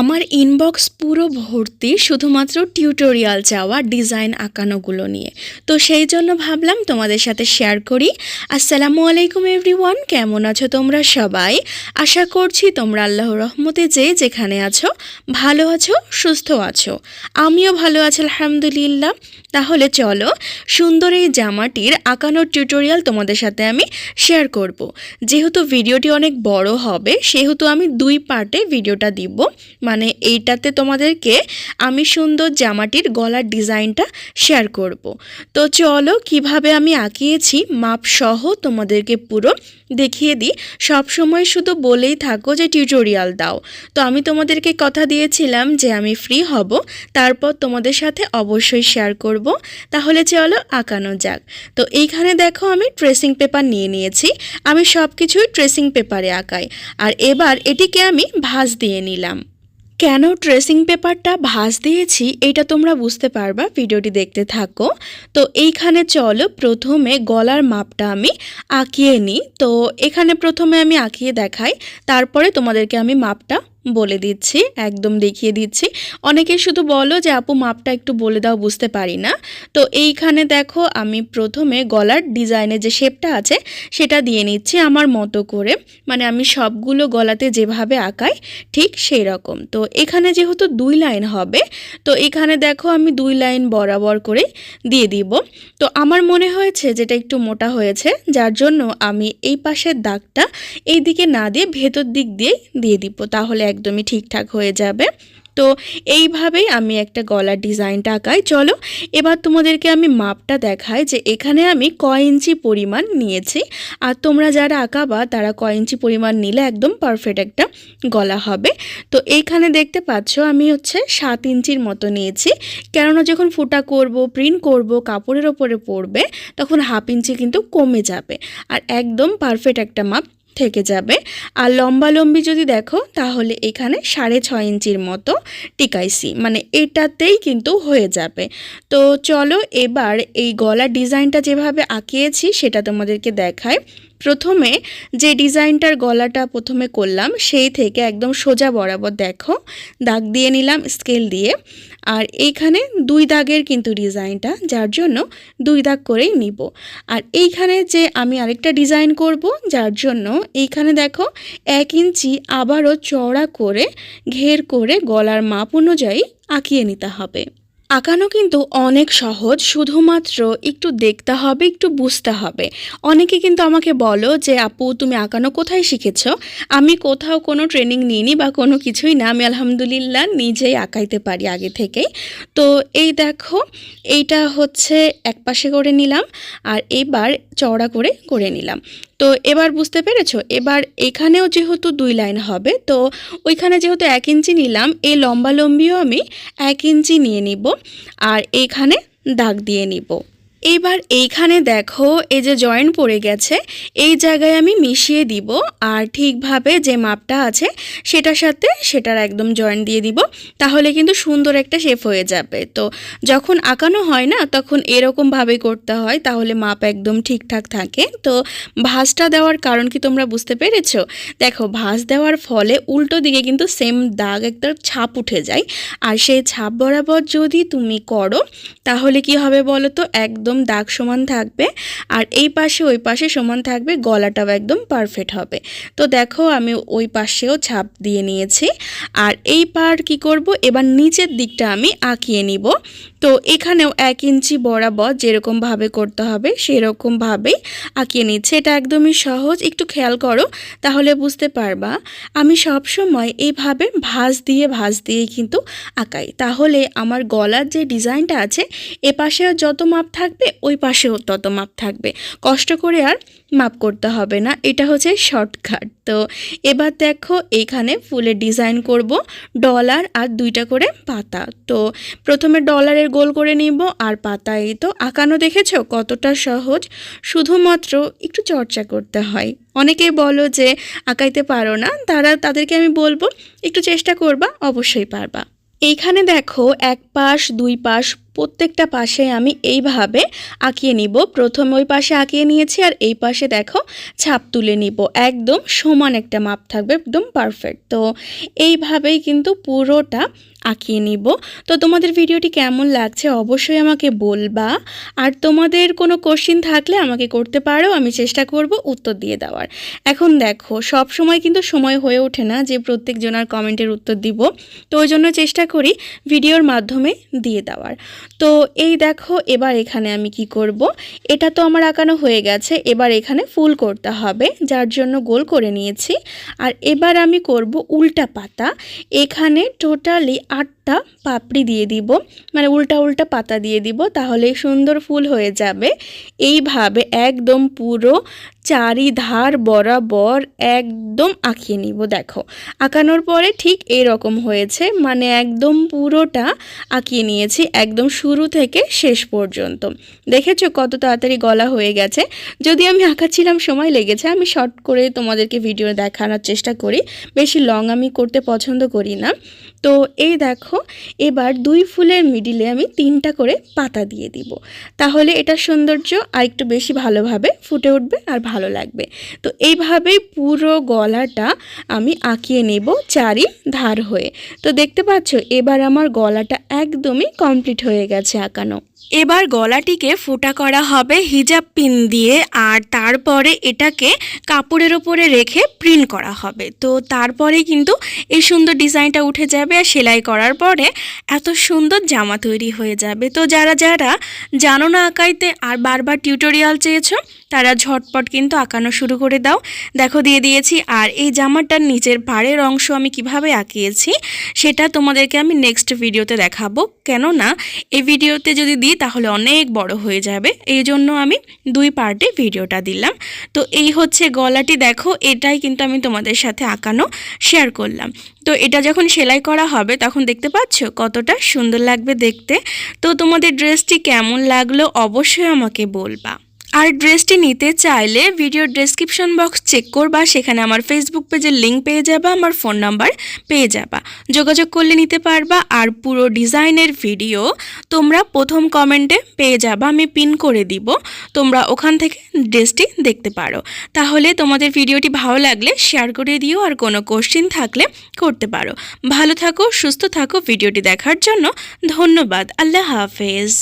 আমার ইনবক্স পুরো ভর্তি শুধুমাত্র টিউটোরিয়াল চাওয়া ডিজাইন আঁকানোগুলো নিয়ে। তো সেই জন্য ভাবলাম তোমাদের সাথে শেয়ার করি। আসসালামু আলাইকুম এভরিওয়ান কেমন আছো তোমরা সবাই? আশা করছি তোমরা আল্লাহর রহমতে যে যেখানে আছো, ভালো আছো, সুস্থ আছো। আমিও ভালো আছি, আলহামদুলিল্লাহ। তাহলে চলো সুন্দর এই জামাটির আঁকানোর টিউটোরিয়াল তোমাদের সাথে আমি শেয়ার করব। যেহেতু ভিডিওটি অনেক বড় হবে, সেহেতু আমি দুই পার্টে ভিডিওটা দিব। মানে এইটাতে তোমাদেরকে আমি সুন্দর জামাটির গলার ডিজাইনটা শেয়ার করব। তো চলো কীভাবে আমি আঁকিয়েছি, মাপ সহ তোমাদেরকে পুরো দেখিয়ে দিই। সব সময় শুধু বলেই থাকো যে টিউটোরিয়াল দাও। তো আমি তোমাদেরকে কথা দিয়েছিলাম যে আমি ফ্রি হব, তারপর তোমাদের সাথে অবশ্যই শেয়ার করব। তাহলে চলো আঁকানো যাক। তো এইখানে দেখো আমি ট্রেসিং পেপার নিয়ে নিয়েছি, আমি সব কিছুই ট্রেসিং পেপারে আঁকাই। আর এবার এটিকে আমি ভাঁজ দিয়ে নিলাম। কেন ড্রেসিং পেপারটা ভাঁজ দিয়েছি এটা তোমরা বুঝতে পারবা, ভিডিওটি দেখতে থাকো। তো এইখানে চলো, প্রথমে গলার মাপটা আমি আঁকিয়ে নিই। তো এখানে প্রথমে আমি আঁকিয়ে দেখাই, তারপরে তোমাদেরকে আমি মাপটা বলে দিচ্ছি, একদম দেখিয়ে দিচ্ছি। অনেকে শুধু বলো যে, আপু, মাপটা একটু বলে দাও, বুঝতে পারি না। তো এইখানে দেখো, আমি প্রথমে গলার ডিজাইনের যে শেপটা আছে, সেটা দিয়ে নিচ্ছি আমার মতো করে। মানে আমি সবগুলো গলাতে যেভাবে আঁকাই, ঠিক সেই রকম তো এখানে যেহেতু দুই লাইন হবে, তো এখানে দেখো, আমি দুই লাইন বরাবর করে দিয়ে দিব। তো আমার মনে হয়েছে যেটা একটু মোটা হয়েছে, যার জন্য আমি এই পাশের দাগটা এই দিকে না দিয়ে ভেতর দিক দিয়ে দিয়ে দিব। তাহলে একদমই ঠিকঠাক হয়ে যাবে। তো এইভাবেই আমি একটা গলার ডিজাইনটা আঁকাই। চলো, এবার তোমাদেরকে আমি মাপটা দেখাই যে এখানে আমি ক ইঞ্চি পরিমাণ নিয়েছি। আর তোমরা যারা আঁকাবা, তারা ক ইঞ্চি পরিমাণ নিলে একদম পারফেক্ট একটা গলা হবে। তো এইখানে দেখতে পাচ্ছ আমি হচ্ছে সাত ইঞ্চির মতো নিয়েছি। কেননা যখন ফুটা করব প্রিন্ট করব, কাপড়ের ওপরে পড়বে, তখন হাফ ইঞ্চি কিন্তু কমে যাবে। আর একদম পারফেক্ট একটা মাপ থেকে যাবে। আর লম্বা লম্বি যদি দেখো, তাহলে এখানে সাড়ে ছ ইঞ্চির মতো টিকাইছি মানে এটাতেই কিন্তু হয়ে যাবে। তো চলো এবার এই গলার ডিজাইনটা যেভাবে আঁকিয়েছি, সেটা তোমাদেরকে দেখায় প্রথমে যে ডিজাইনটার গলাটা প্রথমে করলাম, সেই থেকে একদম সোজা বরাবর দেখো, দাগ দিয়ে নিলাম স্কেল দিয়ে। আর এইখানে দুই দাগের কিন্তু ডিজাইনটা, যার জন্য দুই দাগ করেই নিব। আর এইখানে যে আমি আরেকটা ডিজাইন করব, যার জন্য এইখানে দেখো এক ইঞ্চি আবারও চড়া করে, ঘের করে গলার মাপ অনুযায়ী আঁকিয়ে নিতে হবে। আঁকানো কিন্তু অনেক সহজ, শুধুমাত্র একটু দেখতে হবে, একটু বুঝতে হবে। অনেকে কিন্তু আমাকে বলো যে, আপু, তুমি আঁকানো কোথায় শিখেছ? আমি কোথাও কোনো ট্রেনিং নিইনি বা কোনো কিছুই না। আমি আলহামদুলিল্লাহ নিজেই আঁকাইতে পারি আগে থেকেই। তো এই দেখো, এইটা হচ্ছে এক পাশে করে নিলাম আর এবার চওড়া করে করে নিলাম। তো এবার বুঝতে পেরেছ? এবার এখানেও যেহেতু দুই লাইন হবে, তো ওইখানে যেহেতু এক ইঞ্চি নিলাম, এই লম্বা লম্বিও আমি এক ইঞ্চি নিয়ে নিব। আর এখানে দাগ দিয়ে নিব। এবার এইখানে দেখো, এই যে জয়েন্ট পড়ে গেছে, এই জায়গায় আমি মিশিয়ে দিব, আর ঠিকভাবে যে মাপটা আছে, সেটার সাথে সেটার একদম জয়েন্ট দিয়ে দিব, তাহলে কিন্তু সুন্দর একটা শেপ হয়ে যাবে। তো যখন আঁকানো হয় না, তখন এরকমভাবে করতে হয়, তাহলে মাপ একদম ঠিকঠাক থাকে। তো ভাঁজটা দেওয়ার কারণ কি তোমরা বুঝতে পেরেছ? দেখো, ভাঁজ দেওয়ার ফলে উল্টো দিকে কিন্তু সেম দাগ একটা ছাপ উঠে যায়, আর সেই ছাপ বরাবর যদি তুমি করো, তাহলে কি হবে বলো তো একদম দাগ সমান থাকবে আর এই পাশে, ওই পাশে সমান থাকবে, গলাটাও একদম পারফেক্ট হবে। তো দেখো আমি ওই পাশেও ছাপ দিয়ে নিয়েছি। আর এই পার কি করব? এবার নিচের দিকটা আমি আঁকিয়ে নিব। তো এখানেও এক ইঞ্চি বরাবর যেরকমভাবে করতে হবে সেরকমভাবেই আঁকিয়ে নিচ্ছে। এটা একদমই সহজ। একটু খেয়াল করো, তাহলে বুঝতে পারবা। আমি সব সময় এইভাবে ভাঁজ দিয়ে ভাঁজ দিয়ে কিন্তু আঁকাই। তাহলে আমার গলার যে ডিজাইনটা আছে, এ পাশেও যত মাপ থাকবে, ওই পাশেও তত মাপ থাকবে। কষ্ট করে আর মাপ করতে হবে না, এটা হচ্ছে শর্টকাট। তো এবার দেখো এখানে ফুলের ডিজাইন করব ডলার আর দুইটা করে পাতা। তো প্রথমে ডলারের গোল করে নিব আর পাতায় তো আঁকানো দেখেছ? কতটা সহজ। শুধুমাত্র একটু চর্চা করতে হয়। অনেকেই বলো যে আঁকাইতে পারো না, তারা তাদেরকে আমি বলব একটু চেষ্টা করবা, অবশ্যই পারবা। এইখানে দেখো এক পাশ, দুই পাশ প্রত্যেকটা পাশে আমি এইভাবে আঁকিয়ে নিব। প্রথম ওই পাশে আঁকিয়ে নিয়েছি আর এই পাশে দেখো ছাপ তুলে নিব। একদম সমান একটা মাপ থাকবে, একদম পারফেক্ট তো এইভাবেই কিন্তু পুরোটা আঁকিয়ে নিব। তো তোমাদের ভিডিওটি কেমন লাগছে অবশ্যই আমাকে বলবা। আর তোমাদের কোনো কোশ্চিন থাকলে আমাকে করতে পারো, আমি চেষ্টা করব উত্তর দিয়ে দেওয়ার। এখন দেখো, সব সময় কিন্তু সময় হয়ে ওঠে না যে প্রত্যেক জনার কমেন্টের উত্তর দিব। তো ওই জন্য চেষ্টা করি ভিডিওর মাধ্যমে দিয়ে দেওয়ার। তো এই দেখো, এবার এখানে আমি কি করব? এটা তো আমার আঁকানো হয়ে গেছে, এবার এখানে ফুল করতে হবে, যার জন্য গোল করে নিয়েছি। আর এবার আমি করব উল্টা পাতা। এখানে টোটালি আটটা পাপড়ি দিয়ে দিব। মানে উল্টা উল্টা পাতা দিয়ে দিব, তাহলে সুন্দর ফুল হয়ে যাবে। এইভাবে একদম পুরো চারিধার বরাবর একদম আঁকিয়ে নিব, দেখো। আঁকানোর পরে ঠিক এরকম হয়েছে মানে একদম পুরোটা আঁকিয়ে নিয়েছি, একদম শুরু থেকে শেষ পর্যন্ত। দেখেছ কত তাড়াতাড়ি গলা হয়ে গেছে? যদি আমি আঁকাচ্ছিলাম, সময় লেগেছে, আমি শর্ট করে তোমাদেরকে ভিডিও দেখানোর চেষ্টা করি। বেশি লং আমি করতে পছন্দ করি না। তো এই দেখো, এবার দুই ফুলের মিডিলে আমি তিনটা করে পাতা দিয়ে দিব। তাহলে এটা সৌন্দর্য আর একটু বেশি ভালোভাবে ফুটে উঠবে আর ভালো লাগবে। তো এইভাবেই পুরো গলাটা আমি আঁকিয়ে নেব চারি ধার হয়ে। তো দেখতে পাচ্ছ, এবার আমার গলাটা একদমই কমপ্লিট হয়ে গেছে আঁকানো। এবার গলাটিকে ফোটা করা হবে হিজাব পিন দিয়ে আর তারপরে এটাকে কাপড়ের ওপরে রেখে প্রিন্ট করা হবে। তো তারপরে কিন্তু এই সুন্দর ডিজাইনটা উঠে যাবে আর সেলাই করার পরে এত সুন্দর জামা তৈরি হয়ে যাবে। তো যারা যারা জানো না আঁকাইতে আর বারবার টিউটোরিয়াল চেয়েছো তারা ঝটপট কিন্তু আঁকানো শুরু করে দাও। দেখো, দিয়ে দিয়েছি। আর এই জামাটার নিচের পাড়ের অংশ আমি কীভাবে আঁকিয়েছি, সেটা তোমাদেরকে আমি নেক্সট ভিডিওতে দেখাবো। কেননা, এই ভিডিওতে যদি দিই, তাহলে অনেক বড় হয়ে যাবে। এই জন্য আমি দুই পার্টে ভিডিওটা দিলাম। তো এই হচ্ছে গলাটি। দেখো, এটাই কিন্তু আমি তোমাদের সাথে আঁকানো শেয়ার করলাম। তো এটা যখন সেলাই করা হবে, তখন দেখতে পাচ্ছ কতটা সুন্দর লাগবে দেখতে। তো তোমাদের ড্রেসটি কেমন লাগল, অবশ্যই আমাকে বলবা। আর ড্রেসটি নিতে চাইলে ভিডিওর ডেসক্রিপশন বক্স চেক করবা, সেখানে আমার ফেসবুক পেজের লিঙ্ক পেয়ে যাবা, আমার ফোন নাম্বার পেয়ে যাবা। যোগাযোগ করলে নিতে পারবা, আর পুরো ডিজাইনের ভিডিও তোমরা প্রথম কমেন্টে পেয়ে যাবা, আমি পিন করে দিব। তোমরা ওখান থেকে ড্রেসটি দেখতে পারো। তাহলে তোমাদের ভিডিওটি ভালো লাগলে শেয়ার করে দিও, আর কোনো কোশ্চিন থাকলে করতে পারো। ভালো থাকো, সুস্থ থাকো, ভিডিওটি দেখার জন্য ধন্যবাদ। আল্লাহ হাফেজ।